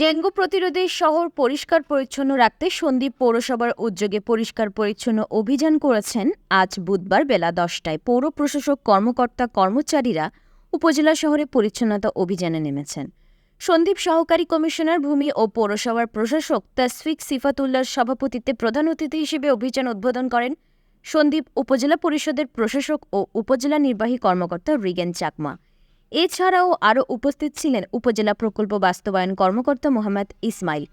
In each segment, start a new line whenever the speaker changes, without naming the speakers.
Dengue প্রতিরোধে শহর পরিষ্কার পরিচ্ছন্ন রাখতে সন্দ্বীপ পৌরসভার উদ্যোগে পরিষ্কার পরিচ্ছন্ন অভিযান করেছেন আজ বুধবার বেলা দশটায়। পৌর প্রশাসক, কর্মকর্তা, কর্মচারীরা উপজেলা শহরে পরিচ্ছন্নতা অভিযানে নেমেছেন। সন্দ্বীপ সহকারী কমিশনার ভূমি ও পৌরসভার প্রশাসক তাসফিক সিফাতুল্লার সভাপতিত্বে প্রধান অতিথি হিসেবে অভিযান উদ্বোধন করেন সন্দ্বীপ উপজেলা পরিষদের প্রশাসক ও উপজেলা নির্বাহী কর্মকর্তা রিগেন চাকমা। এছাড়াও আরও উপস্থিত ছিলেন উপজেলা প্রকল্প বাস্তবায়ন কর্মকর্তা মোহাম্মদ ইসমাইল,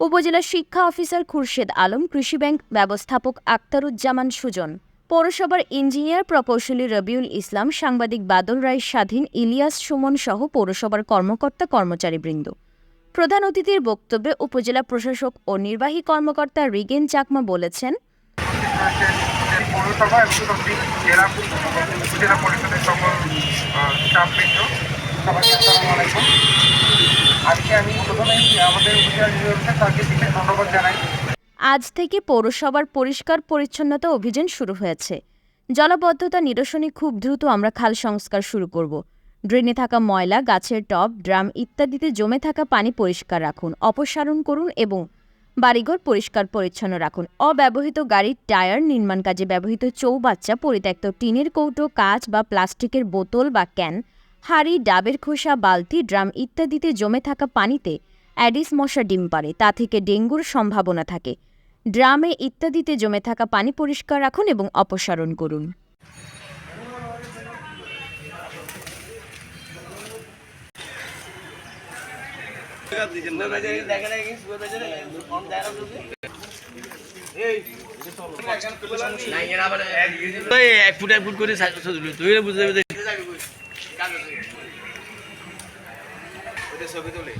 উপজেলা শিক্ষা অফিসার খুরশেদ আলম, কৃষি ব্যাংক ব্যবস্থাপক আক্তারুজ্জামান সুজন, পৌরসভার ইঞ্জিনিয়ার প্রকৌশলী রবিউল ইসলাম, সাংবাদিক বাদল রায় স্বাধীন, ইলিয়াস সুমন সহ পৌরসভার কর্মকর্তা কর্মচারীবৃন্দ। প্রধান অতিথির বক্তব্যে উপজেলা প্রশাসক ও নির্বাহী কর্মকর্তা রিগেন চাকমা বলেছেন,
পৌরসভা এবং জেলা পরিষদের সকল
আজ থেকে পৌরসভার পরিষ্কার পরিচ্ছন্নতা অভিযান শুরু হয়েছে। জলাবদ্ধতা নিরসনে খুব দ্রুত আমরা খাল সংস্কার শুরু করব। ড্রেনে থাকা ময়লা, গাছের টব, ড্রাম ইত্যাদিতে জমে থাকা পানি পরিষ্কার রাখুন, অপসারণ করুন এবং বাড়িঘর পরিষ্কার পরিচ্ছন্ন রাখুন। অব্যবহৃত গাড়ির টায়ার নির্মাণ কাজে ব্যবহৃত চৌবাচ্চা, পরিত্যক্ত টিনের কৌটো, কাঁচ বা প্লাস্টিকের বোতল বা ক্যান, হাঁড়ি, ডাবের খোসা, বালতি, ড্রাম ইত্যাদিতে জমে থাকা পানিতে অ্যাডিস মশা ডিম পারে তা থেকে ডেঙ্গুর সম্ভাবনা থাকে। ড্রামে ইত্যাদিতে জমে থাকা পানি পরিষ্কার রাখুন এবং অপসারণ করুন।
এক ফুট এক ফুট করে তুই বুঝতে যাবে ছবি তোলে